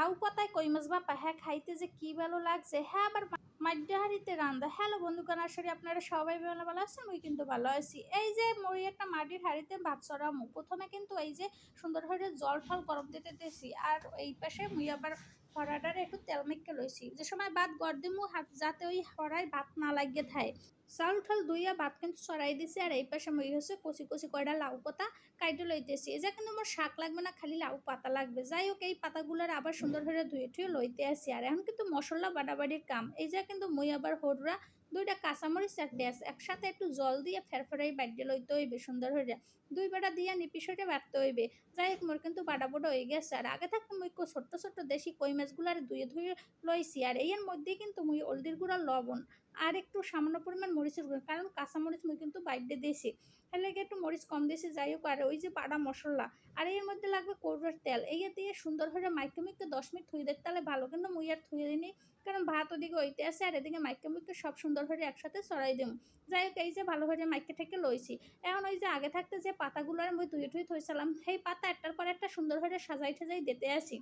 লাউ পাতায় কই মাছ বাপা? হ্যাঁ খাইতে যে কি ভালো লাগছে? হ্যাঁ আবার মাড্ডা হাড়িতে রান্দা। হ্যালো বন্ধুগণ আসলে আপনারা সবাই ভালো ভালো আছেন? ওই কিন্তু ভালো আছি। এই যে মই একটা মাটির হাড়িতে ভাত চড়ামু। প্রথমে কিন্তু এই যে সুন্দর করে জল ঠল গরম দিতে দিয়েছি আর এই পাশে মুই আবার হরাডারে একটু তেল মেখে লইছি। যে সময় ভাত গড় দিমু, হাত যাতে ওই হরাই ভাত না লাগিয়ে থাকে চাউল ঠাল দুইয়া ভাত কিন্তু চড়াই দিছি আর এই পাশে মই হচ্ছে কচি কচি কয়টা লাউ পাতা কাইটে লইতেছি যে কিন্তু মোর শাক লাগবে না, খালি লাউ পাতা লাগবে। যাই হোক, এই পাতাগুলোর আবার সুন্দর করে ধুয়ে টুয়ে লইতে আসি আর এখন কিন্তু মশলা বাড়াবাড়ির কাম। এই যে কিন্তু মই আবার হররা দুইটা কাঁচামরিচ চারটে আছে একসাথে একটু জল দিয়ে ফের ফেরফেরাই বাড়িয়ে লইতে হইবে সুন্দর হয়ে দুই বেটা দিয়ে নিপিসটে বাড়তে হইবে। যাই হোক মোর কিন্তু বাটা বড় হয়ে গেছে। আর আগে থাকতে মুই ছোট্ট ছোট্ট দেশি কই মাছগুলো আর ধুয়ে ধুয়ে লইছি। আর এর মধ্যে কিন্তু মুই হলদির গুঁড়া লবণ আর একটু সামান্য পরিমাণ মরিচের গুঁড়ো, কারণ কাঁচামরিচ মুই কিন্তু বাইরে দিয়েছি তাহলে একটু মরিচ কম দিয়েছি যাই হোক আর ওই যে বাটা মশলা, আর এর মধ্যে লাগবে করবের তেল। এই দিয়ে সুন্দর করে মাইকে দশ মিনিট থুই দেখতে তাহলে ভালো। কিন্তু মুই আর থুয়ে দিনি কারণ ভাত ওদিকে ওইতে আছে আর এদিকে মাইকে সব সুন্দর করে একসাথে চড়াই দিম। যাই হোক এই যে ভালো করে মাইকে থেকে লইছি। এখন ওই যে আগে থাকতে যে পাতাগুলো আমি ধুয়ে ধুয়ে থইছিলাম, সেই পাতা একটার পর একটা সুন্দর করে সাজাই ঠাজাই দিতে আসি।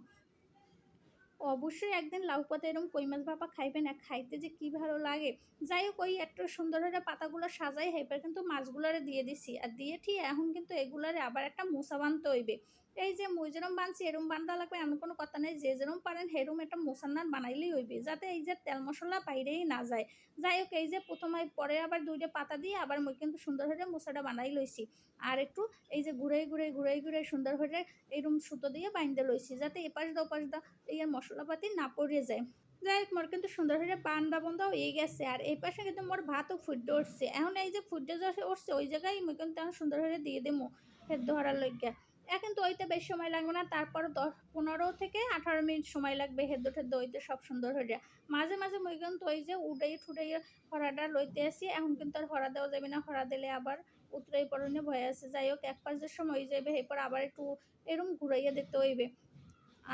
অবশ্যই একদিন লাউ পাতা এরকম কই মাছ ভাপা খাইবেন এক খাইতে যে কি ভালো লাগে। যাই হোক, ওই একটু সুন্দর করে পাতাগুলো সাজাই হাইবার কিন্তু মাছগুলারে দিয়ে দিছি। আর দিয়ে ঠিক এখন কিন্তু এগুলারে আবার একটা মোসা বানতে হইবে। এই যে মুই যেরম বানছি, এরম বান্ধা লাগবে এমন কোনো কথা নেই। যে যেরম পারেন, সেরম একটা মোসান্নার বানাইলেই হইবে, যাতে এই যে তেল মশলা বাইরেই না যায়। যাই হোক এই যে প্রথমে পরে আবার দুইটা পাতা দিয়ে আবার মুই কিন্তু সুন্দর করে বানাই লইছি। আর একটু এই যে ঘুরে ঘুরে ঘুরে ঘুরে সুন্দর করে এইরকম সুতো দিয়ে বাইন্দে লইছি, যাতে এপাশ দা, ওপাশ দা এই মশলাপাতি না পড়ে যায়। যাই হোক মোর কিন্তু সুন্দর করে বান্দা বন্ধা হয়ে গেছে, আর এই পাশে কিন্তু মোর ভাতও ফুটে উঠছে। এখন এই যে ফুটে উঠছে ওই জায়গায় মুই কিন্তু এখন সুন্দর দিয়ে দেবো হওয়ার লইগা এখন তো ওইতে বেশ সময় লাগবে না, তারপর দশ, পনেরো থেকে আঠারো মিনিট সময় লাগবে হেদ্দ টেদ্দ দইতে সব সুন্দর হয়ে যায়। মাঝে মাঝে মুই কিন্তু ওই যে উডাই ঠুডাই হরাটা লইতে আসি, এখন কিন্তু আর হরা দেওয়া যাবে না, হরা দিলে আবার উতরাই পরনে ভয় আছে যাই হোক, এক পাঁচ পাঁচের সময় হয়ে যাবে এরপর আবার একটু এরম ঘুরাইয়া দিতে হইবে।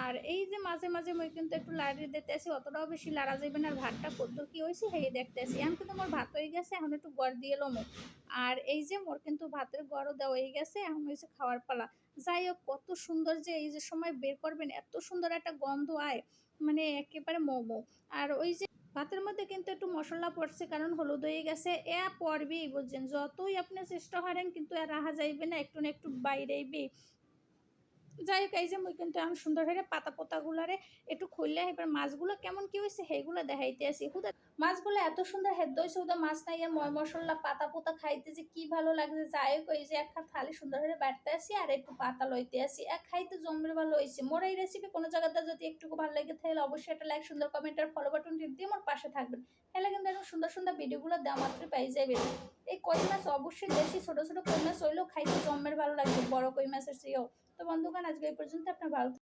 আর এই যে মাঝে মাঝে মই কিন্তু একটু লাড়ি দিতে আসি অতটাও বেশি লাড়া যাবে না। আর ভাতটা কত কি হয়েছে সেই দেখতেছি। এখন কিন্তু আমার ভাত হয়ে গেছে, এখন একটু গড় দিয়ে এলো আর এই যে মোর কিন্তু ভাতের গড়ও দেওয়া হয়ে গেছে, এখন হয়েছে খাওয়ার পালা। যাই হোক, কত সুন্দর যে এই যে সময় বের করবেন, এত সুন্দর একটা গন্ধ আয় মানে একেবারে মোমো। আর ওই যে ভাতের মধ্যে কিন্তু একটু মশলা পড়ছে, কারণ হলুদ হয়ে গেছে, এ পড়বেই বুঝছেন। যতই আপনি চেষ্টা করেন, কিন্তু আর রাহা যাইবে না, একটু না একটু বাইরেইবে। যাই হোক এই যে মুই কিন্তু এখন সুন্দর হয়ে পাতা পোতাগুলারে একটু খুললে, এবার মাছগুলো কেমন কি হয়েছে সেইগুলো দেখাইতে আসি। হুদা, মাছগুলো এত সুন্দর হেদ্দ হয়েছে হুদা, মাছ নাই, আর ময় মশলা পাতা পোতা খাইতে যে কি ভালো লাগছে। যাই হোক এই যে একটা থালি সুন্দর করে বাড়তে আসি, আর একটু পাতা লইতে আসি। এক খাইতে জমের ভালো হয়েছে মোর এই রেসিপি কোনো জায়গাতে যদি একটু ভালো লেগে তাহলে অবশ্যই একটা লাইক সুন্দর কমেন্ট আর ফলো বাটন টিপ দিয়ে মোর পাশে থাকবেন। তাহলে কিন্তু এরকম সুন্দর সুন্দর ভিডিওগুলো দেওয়া মাত্র পাই যাবে এই কই মাছ অবশ্যই দেশি, ছোটো ছোটো কই মাছ হইলেও খাইতে জমের ভালো লাগবে, বড় কই মাছের চেয়েও। তো বন্ধুগণ আজকে এই পর্যন্ত আপনার ভালো